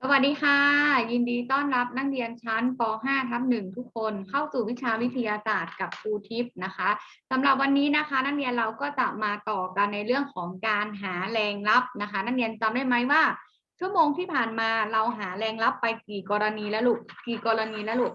สวัสดีค่ะ ยินดีต้อนรับนักเรียนชั้นป .5 ทับหนึ่งทุกคนเข้าสู่วิชาวิทยาศาสตร์กับครูทิพย์นะคะสำหรับวันนี้นะคะ นักเรียนเราก็จะมาต่อกันในเรื่องของการหาแรงลับนะคะ นักเรียนจำได้ไหมว่า ชั่วโมงที่ผ่านมาเราหาแรงลับไปกี่กรณีแล้วลูกกี่กรณีแล้วลูก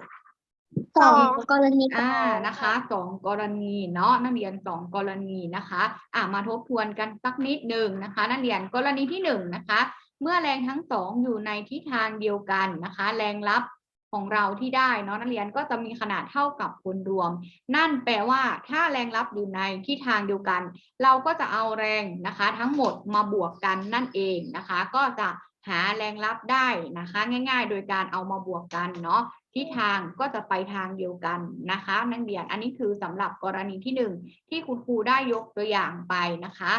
สองกรณีอ่านะคะสองกรณีเนาะนักเรียนสองกรณีนะคะอ่ามาทบทวนกันสักนิดหนึ่งนะคะ นักเรียนกรณีที่หนึ่งนะคะ เมื่อแรงทั้งสองอยู่ในทิศทางเดียวกันนะคะ แรงลับของเราที่ได้เนาะนักเรียนก็จะมีขนาดเท่ากับผลรวม นั่นแปลว่าถ้าแรงลับอยู่ในทิศทางเดียวกัน เราก็จะเอาแรงนะคะ ทั้งหมดมาบวกกันนั่นเองนะคะ ก็จะ หาแรงลับได้นะคะ ง่ายๆ โดยการเอามาบวกกันเนาะทิศทางก็จะไปทางเดียวกันนะคะนักเรียนอันนี้คือสำหรับกรณีที่หนึ่งที่คุณครูได้ยกตัวอย่างไปนะคะ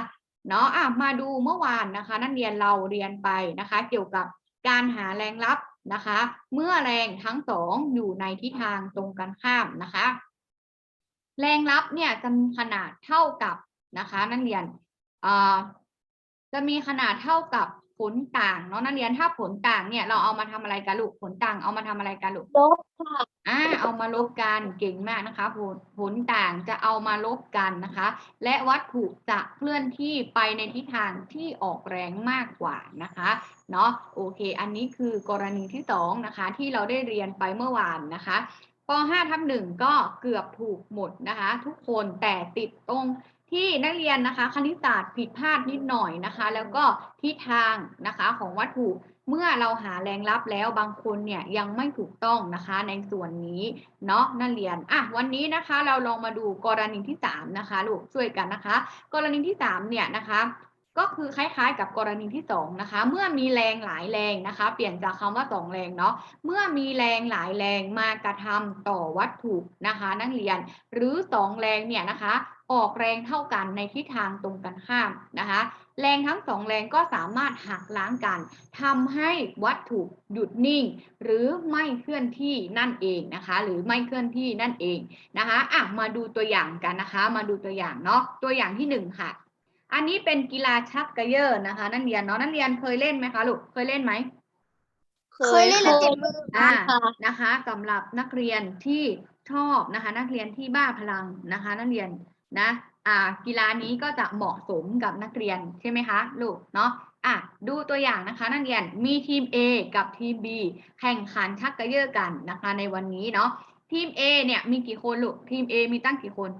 เนาะอะมาดูเมื่อวานนะคะ นักเรียนเราเรียนไปนะคะ เกี่ยวกับการหาแรงลับนะคะ เมื่อแรงทั้งสองอยู่ในทิศทางตรงกันข้ามนะคะ แรงลับเนี่ยจะมีขนาดเท่ากับนะคะ นักเรียนจะมีขนาดเท่ากับ ผลต่างเนาะนักเรียนถ้าผลต่างเนี่ย เราเอามาทำอะไรกันลูกผลต่าง เอามาทำอะไรกันลูกลบค่ะอ่าเอามาลบกันเก่งมากนะคะ ผลผลต่างจะเอามาลบกันนะคะ และวัตถุจะเคลื่อนที่ไปในทิศทางที่ออกแรงมากกว่านะคะเนาะโอเค อันนี้คือกรณีที่สองนะคะ ที่เราได้เรียนไปเมื่อวานนะคะป .5 ทับหนึ่งก็เกือบถูกหมดนะคะ ทุกคนแต่ติดตรง ที่นักเรียนนะคะคณิตศาสตร์ผิดพลาดนิดหน่อยนะคะ แล้วก็ทิศทางนะคะของวัตถุเมื่อเราหาแรงลับแล้วบางคนเนี่ยยังไม่ถูกต้องนะคะในส่วนนี้เนาะนักเรียนอะวันนี้นะคะเราลองมาดูกรณีที่สามนะคะลูกช่วยกันนะคะ กรณีที่สามเนี่ยนะคะก็คือคล้ายๆ กับกรณีที่สองนะคะ เมื่อมีแรงหลายแรงนะคะ เปลี่ยนจากคำว่าสองแรงเนาะ เมื่อมีแรงหลายแรงมากระทำต่อวัตถุนะคะ นักเรียน หรือสองแรงเนี่ยนะคะ ออกแรงเท่ากันในทิศทางตรงกันข้ามนะคะ แรงทั้งสองแรงก็สามารถหักล้างกันทำให้วัตถุหยุดนิ่ง หรือไม่เคลื่อนที่นั่นเองนะคะ หรือไม่เคลื่อนที่นั่นเองนะคะอะมาดูตัวอย่างกันนะคะ มาดูตัวอย่างเนาะตัวอย่างที่หนึ่งค่ะ อันนี้เป็นกีฬาชักกระเยอะนะคะ นักเรียนเนาะนักเรียนเคยเล่นไหมคะลูกเคยเล่นไหมเคยเล่นแล้วเจ็บมืออ่าค่ะนะคะสำหรับนักเรียนที่ชอบนะคะ นักเรียนที่บ้าพลังนะคะ นักเรียน นะอ่ากีฬานี้ก็จะเหมาะสมกับนักเรียนใช่ไหมคะลูกเนาะอะดูตัวอย่างนะคะนักเรียนมีทีม A กับทีม B แข่งขันชักกระเยอะกันนะคะในวันนี้เนาะทีม A เนี่ยมีกี่คนลูกทีม A มีตั้งกี่คน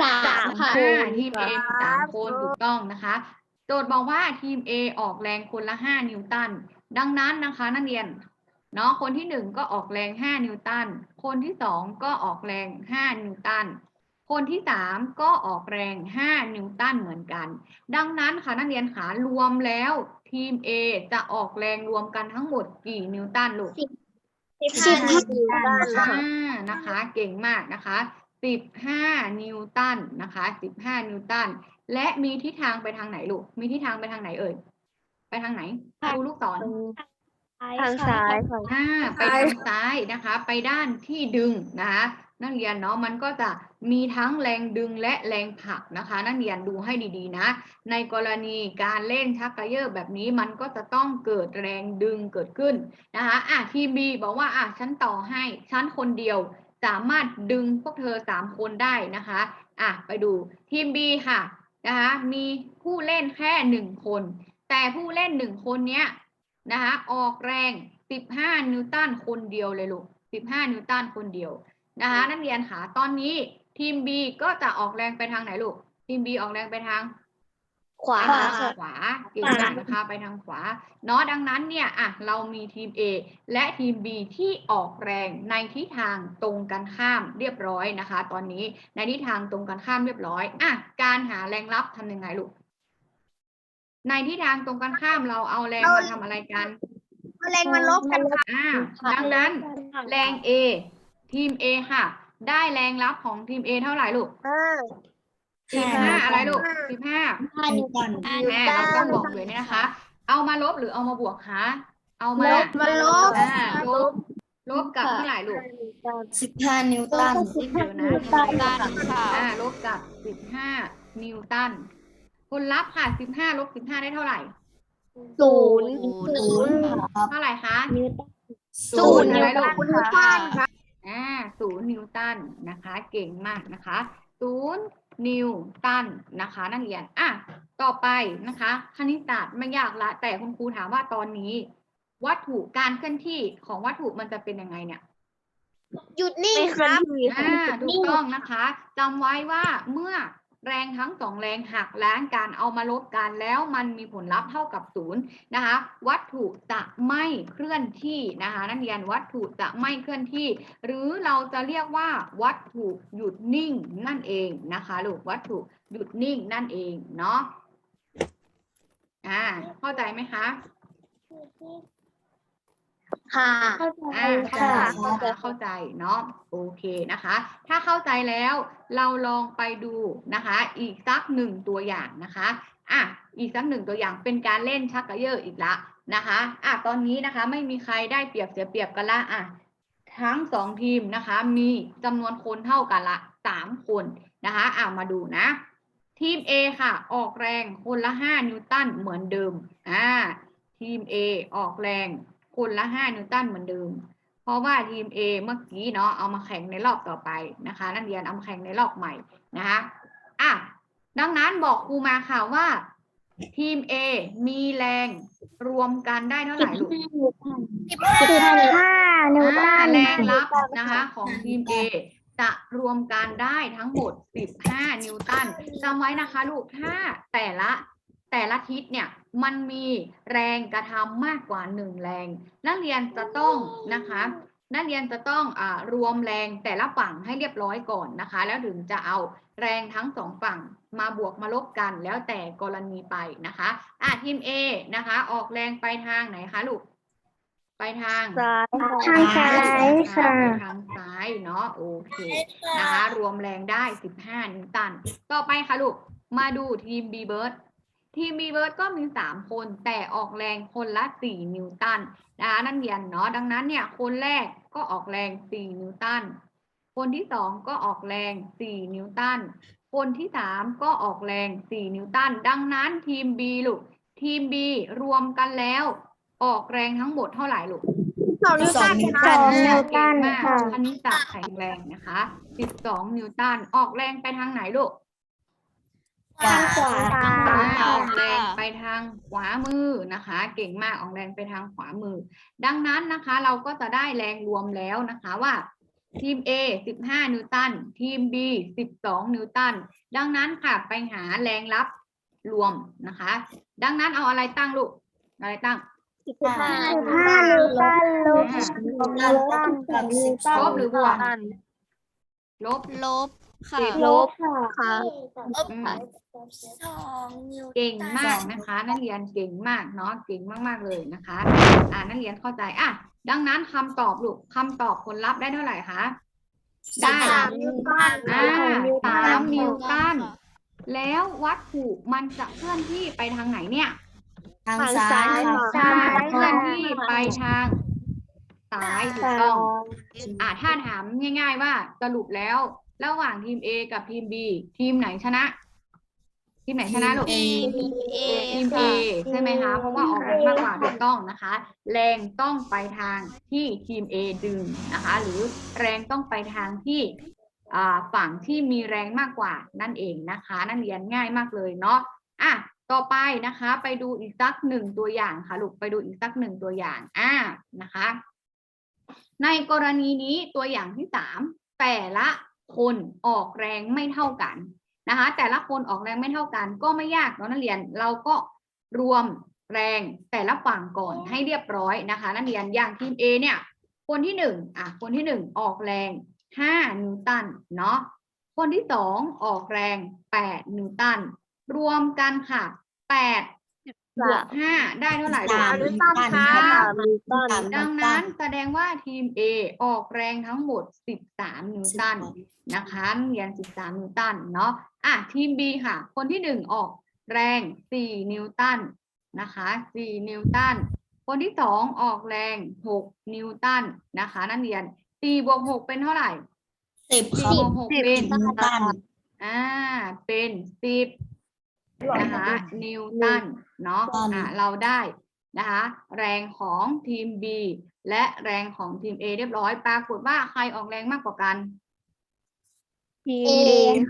สามค่ะอ่าทีม A มีสามคนถูกต้องนะคะ โจทย์บอกว่าทีม A ออกแรงคนละห้านิวตันดังนั้นนะคะนักเรียนเนาะคนที่หนึ่งก็ออกแรงห้านิวตันคนที่สองก็ออกแรงห้านิวตัน คนที่สามก็ออกแรงห้านิวตันเหมือนกัน ดังนั้นค่ะนักเรียนขารวมแล้วทีม A จะออกแรงรวมกันทั้งหมดกี่นิวตันลูกสิบสิบห้าห้านะคะ เก่งมากนะคะสิบห้านิวตันนะคะสิบห้านิวตัน และมีทิศทางไปทางไหนลูก มีทิศทางไปทางไหนเอ่ย ไปทางไหนดูลูกศรทางซ้ายค่ะอ่าไปทางซ้ายนะคะ ไปด้านที่ดึงนะคะ นักเรียนเนาะมันก็จะมีทั้งแรงดึงและแรงผลักนะคะ นักเรียนดูให้ดีๆนะ ในกรณีการเล่นชักกระเยอะแบบนี้มันก็จะต้องเกิดแรงดึงเกิดขึ้นนะคะอะทีบีบอกว่าอะฉันต่อให้ฉันคนเดียวสามารถดึงพวกเธอสามคนได้นะคะอะไปดูทีมบีค่ะนะคะมีผู้เล่นแค่หนึ่งคน แต่ผู้เล่นหนึ่งคนเนี้ยนะคะออกแรง 15 นิวตันคนเดียวเลยลูก 15 นิวตันคนเดียว นะคะนักเรียนค่ะตอนนี้ทีม B ก็จะออกแรงไปทางไหนลูก ทีม B ออกแรงไปทางขวาไปทางค่ะขวาเก่งมากนะคะไปทางขวา เนาะดังนั้นเนี่ยอะเรามีทีม A และทีม B ที่ออกแรงในทิศทางตรงกันข้ามเรียบร้อยนะคะ ตอนนี้ในทิศทางตรงกันข้ามเรียบร้อยอะการหาแรงลับทำยังไงลูก ในทิศทางตรงกันข้ามเราเอาแรงมาทำอะไรกันแรงมันลบกันค่ะอ่าดังนั้น แรง A ทีม A ค่ะ ได้แรงรับของทีม A เท่าไหร่ลูกห้า สิบห้าอะไรลูกสิบห้า ห้านิวตันแม่เราต้องบอกเลยเนี่ยนะคะ เอามาลบหรือเอามาบวกคะเอามาลบมาลบ อ่าลบ ลบกับเท่าไหร่ลูก สิบห้านิวตันนิดเดียวนะนิวตันค่ะอ่า ลบกับสิบห้านิวตัน ผลลัพธ์ค่ะสิบห้าลบสิบห้าได้เท่าไหร่ ศูนย์ศูนย์เท่าไหร่คะ นิวตันศูนย์อะไรลูก นิวตันครับอ่า ศูนย์นิวตันนะคะ เก่งมากนะคะศูนย์นิวตันนะคะนักเรียนอะต่อไปนะคะ คณิตศาสตร์ไม่ยากละ แต่คุณครูถามว่าตอนนี้ วัตถุการเคลื่อนที่ของวัตถุมันจะเป็นยังไงเนี่ยหยุดนิ่งครับอ่าถูกต้องนะคะจำไว้ว่าเมื่อ แรงทั้งสองแรงหักล้างการเอามาลบกันแล้วมันมีผลลัพธ์เท่ากับศูนย์นะคะวัตถุจะไม่เคลื่อนที่นะคะนักเรียนวัตถุจะไม่เคลื่อนที่ หรือเราจะเรียกว่าวัตถุหยุดนิ่งนั่นเองนะคะลูกวัตถุหยุดนิ่งนั่นเองเนาะอ่าเข้าใจไหมคะ ค่ะ อ่าเข้าใจเข้าใจเข้าใจเนาะโอเคนะคะ ถ้าเข้าใจแล้วเราลองไปดูนะคะ อีกสักหนึ่งตัวอย่างนะคะอะอีกสักหนึ่งตัวอย่างเป็นการเล่นชักกระเยอะอีกละนะคะอะตอนนี้นะคะไม่มีใครได้เปรียบเสียเปรียบกันละอะทั้งสองทีมนะคะ มีจำนวนคนเท่ากันละสามคนนะคะอะมาดูนะ ทีม A ค่ะ ออกแรงคนละ 5 นิวตันเหมือนเดิมอ่าทีม A ออกแรง คนละ 5 นิวตันเหมือนเดิม เพราะว่าทีม A เมื่อกี้เนาะเอามาแข่งในรอบต่อไปนะคะ นักเรียนเอามาแข่งในรอบใหม่นะคะอะดังนั้นบอกครูมาค่ะว่า ทีม A มีแรงรวมกันได้เท่าไหร่ลูกสิบห้านิวตัอ่านแรงรับนะคะของทีม A จะรวมกันได้ทั้งหมด 15 นิวตันจำไว้นะคะ ลูกถ้าแต่ละแต่ละทิศเนี่ย มันมีแรงกระทำมากกว่า 1 แรง นักเรียนจะต้องนะคะ นักเรียนจะต้องอารวมแรงแต่ละฝั่งให้เรียบร้อยก่อนนะคะ แล้วถึงจะเอาแรงทั้งสองฝั่งมาบวกมาลบกันแล้วแต่กรณีไปนะคะอะทีม A นะคะ ออกแรงไปทางไหนคะลูกไปทางทางซ้ายค่ะไปทางซ้ายเนาะโอเคนะคะ รวมแรงได้ 15 นิวตัน ต่อไปค่ะลูก มาดูทีม B Bird ทีม B Bird ก็มี 3 คน แต่ออกแรงคนละ 4 นิวตันนะคะนั่นเรียนเนาะดังนั้นเนี่ยคนแรกก็ออกแรง 4 นิวตัน คนที่ 2 ก็ออกแรง 4 นิวตัน คนที่ 3 ก็ออกแรง 4 นิวตัน ดังนั้นทีม B ลูกทีม B รวมกันแล้ว ออกแรงทั้งหมดเท่าไหร่ลูกสองนิวตันสองนิวตันนิวตันเก่งมากค่ะคณิตศาสตร์แข็งแรงนะคะ 12 นิวตันออกแรงไปทางไหนลูก ทางขวาอ่าออกแรงไปทางขวามือนะคะ เก่งมากออกแรงไปทางขวามือ ดังนั้นนะคะ เราก็จะได้แรงรวมแล้วนะคะว่าทีม A 15 นิวตัน ทีม B 12 นิวตัน ดังนั้นค่ะไปหาแรงรับรวมนะคะ ดังนั้นเอาอะไรตั้งลูก อะไรตั้งสิบห้านิวตันลบอ่านิวตันกับนิวตันลบหรือบวกลบลบ ค่ะสิบลบค่ะอืมสองนิวเก่งมากนะคะ นักเรียนเก่งมากเนาะเก่งมากๆเลยนะคะ อ่านักเรียนเข้าใจอะดังนั้นคำตอบลูกคำตอบผลลัพธ์ได้เท่าไหร่คะได้สามนิวตันอ่าสามนิวตันแล้ววัตถุมันจะเคลื่อนที่ไปทางไหนเนี่ย ทางซ้ายค่ะใช่เคลื่อนที่ไปทางซ้ายถูกต้องอ่าถ้าถามง่าย ๆ ว่าสรุปแล้ว ระหว่างทีม A กับทีม B ทีมไหนชนะ ทีมไหนชนะลูกทีมทีม A ใช่ไหมคะ เพราะว่าออกแรงมากกว่าถูกต้องนะคะ แรงต้องไปทางที่ทีม A ดึงนะคะ หรือแรงต้องไปทางที่อ่าฝั่งที่มีแรงมากกว่านั่นเองนะคะ นั่นเรียนง่ายมากเลยเนาะอะต่อไปนะคะ ไปดูอีกสักหนึ่งตัวอย่างค่ะลูกไปดูอีกสักหนึ่งตัวอย่างอ่านะคะ ในกรณีนี้ตัวอย่างที่สามแต่ละ คนออกแรงไม่เท่ากันนะคะแต่ละคนออกแรงไม่เท่ากัน ก็ไม่ยากเนาะนักเรียนเราก็รวมแรงแต่ละฝั่งก่อนให้เรียบร้อยนะคะ นักเรียนอย่างทีม A เนี่ย คนที่หนึ่งอะคนที่หนึ่งออกแรงห้านิวตันเนาะคนที่สองออกแรงแปดนิวตันรวมกันค่ะแปด บวกห้าได้เท่าไหร่ลูกสามนิวตันค่ะนิวตันดังนั้นแสดงว่าทีม A ออกแรงทั้งหมด 13 นิวตันนะคะเรียน 13 นิวตันเนาะอะทีม B ค่ะ คนที่หนึ่งออกแรง 4 นิวตันนะคะ 4 นิวตัน คนที่สองออกแรง 6 นิวตันนะคะ นักเรียน4บวก6เป็นเท่าไหร่สิบ4ค่ะบวก6เป็นนิวตันอ่าเป็น 10 นะคะนิวตันเนาะตันอะเราได้นะคะแรงของทีม B และแรงของทีม A เรียบร้อย ปรากฏว่าใครออกแรงมากกว่ากันที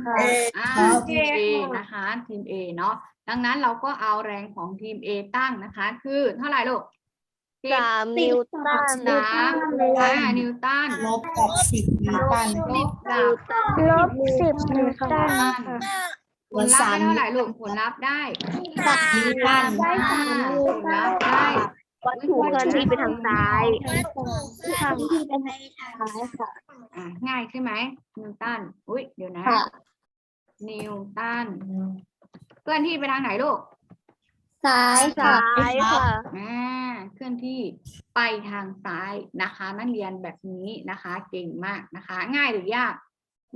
ค่ะอ่าครับทีม A นะคะทีม A เนาะดังนั้นเราก็เอาแรงของทีม A ตั้งนะคะ คือเท่าไหร่ลูกสิบสามนิวตันสามอ่านิวตันลบกับสิบนิวตันลบกับลบสิบนิวตัน ผลลัพธ์ได้เท่าไหร่ลูกผลลัพธ์ได้สามนิวตันอ่าผลลัพธ์ได้วัตถุเคลื่อนที่ไปทางซ้ายทางที่ไปทางซ้ายค่ะอะง่ายใช่ไหมนิวตันอุ้ยเดี๋ยวนะค่ะนิวตันเคลื่อนที่ไปทางไหนลูกซ้ายซ้ายค่ะอ่าเคลื่อนที่ไปทางซ้ายนะคะ นักเรียนแบบนี้นะคะ เก่งมากนะคะ ง่ายหรือยาก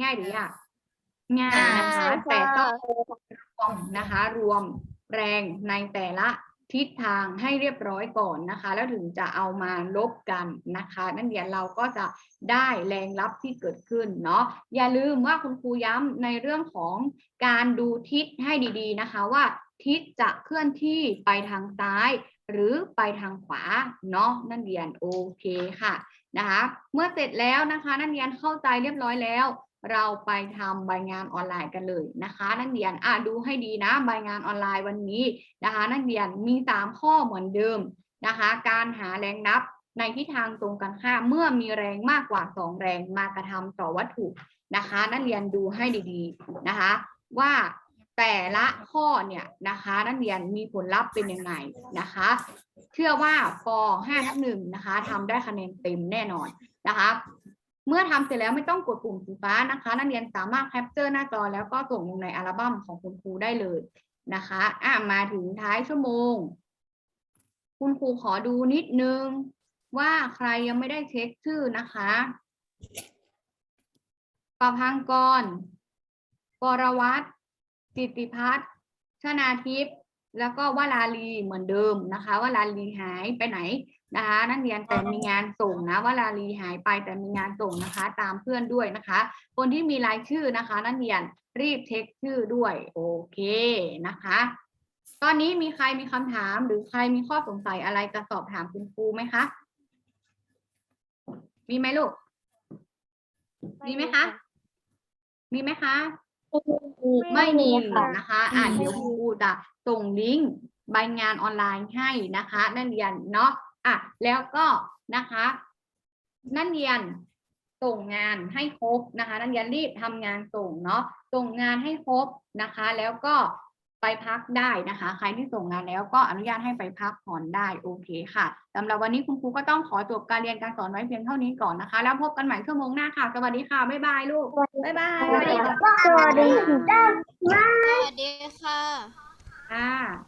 ง่ายหรือยาก ง่ายนะคะแต่ต้องรวมนะคะ รวมแรงในแต่ละทิศทางให้เรียบร้อยก่อนนะคะ แล้วถึงจะเอามาลบกันนะคะ นักเรียนเราก็จะได้แรงรับที่เกิดขึ้นเนาะอย่าลืมว่าคุณครูย้ำในเรื่องของการดูทิศให้ดีๆนะคะว่า ทิศจะเคลื่อนที่ไปทางซ้าย หรือไปทางขวาเนาะนักเรียนโอเคค่ะนะคะ เมื่อเสร็จแล้วนะคะ นักเรียนเข้าใจเรียบร้อยแล้ว เราไปทำใบงานออนไลน์กันเลยนะคะ นักเรียนอะดูให้ดีนะใบงานออนไลน์วันนี้นะคะ นักเรียนมีสามข้อเหมือนเดิมนะคะ การหาแรงนับในทิศทางตรงกันข้ามเมื่อมีแรงมากกว่าสองแรงมากระทำต่อวัตถุนะคะ นักเรียนดูให้ดีๆนะคะ ว่าแต่ละข้อเนี่ยนะคะ นักเรียนมีผลลัพธ์เป็นยังไงนะคะ เชื่อว่าป 5 ทับหนึ่งนะคะทำได้คะแนนเต็มแน่นอนนะคะ เมื่อทำเสร็จแล้วไม่ต้องกดปุ่มสีฟ้านะคะ นักเรียนสามารถแคปเจอร์หน้าจอแล้วก็ส่งลงในอัลบั้มของคุณครูได้เลยนะคะอะมาถึงท้ายชั่วโมง คุณครูขอดูนิดนึงว่าใครยังไม่ได้เช็คชื่อนะคะประพังกรปรวัตรจิติพัฒน์ชนาทิพย์แล้วก็วลาลีเหมือนเดิมนะคะวลาลีหายไปไหน นะคะนักเรียนแต่มีงานส่งนะวลาลีหายไปแต่มีงานส่งนะคะ ตามเพื่อนด้วยนะคะ คนที่มีรายชื่อนะคะนักเรียนรีบเช็คชื่อด้วยโอเคนะคะ ตอนนี้มีใครมีคำถามหรือใครมีข้อสงสัยอะไรจะสอบถามคุณครูไหมคะ มีไหมลูก มีไหมคะ มีไหมคะไม่มีเลยนะคะอ่านเดี๋ยวครูจะส่งลิงก์ใบงานออนไลน์ให้นะคะนักเรียนเนาะ อะแล้วก็นะคะ นักเรียนส่งงานให้ครบนะคะ นักเรียนรีบทำงานส่งเนาะส่งงานให้ครบนะคะ แล้วก็ไปพักได้นะคะ ใครที่ส่งงานแล้วก็อนุญาตให้ไปพักผ่อนได้โอเคค่ะสำหรับวันนี้คุณครูก็ต้องขอจบการเรียนการสอนไว้เพียงเท่านี้ก่อนนะคะ แล้วพบกันใหม่ชั่วโมงหน้าค่ะสวัสดีค่ะบ๊ายบายลูกบ๊ายบายสวัสดีค่ะสวัสดีค่ะค่ะ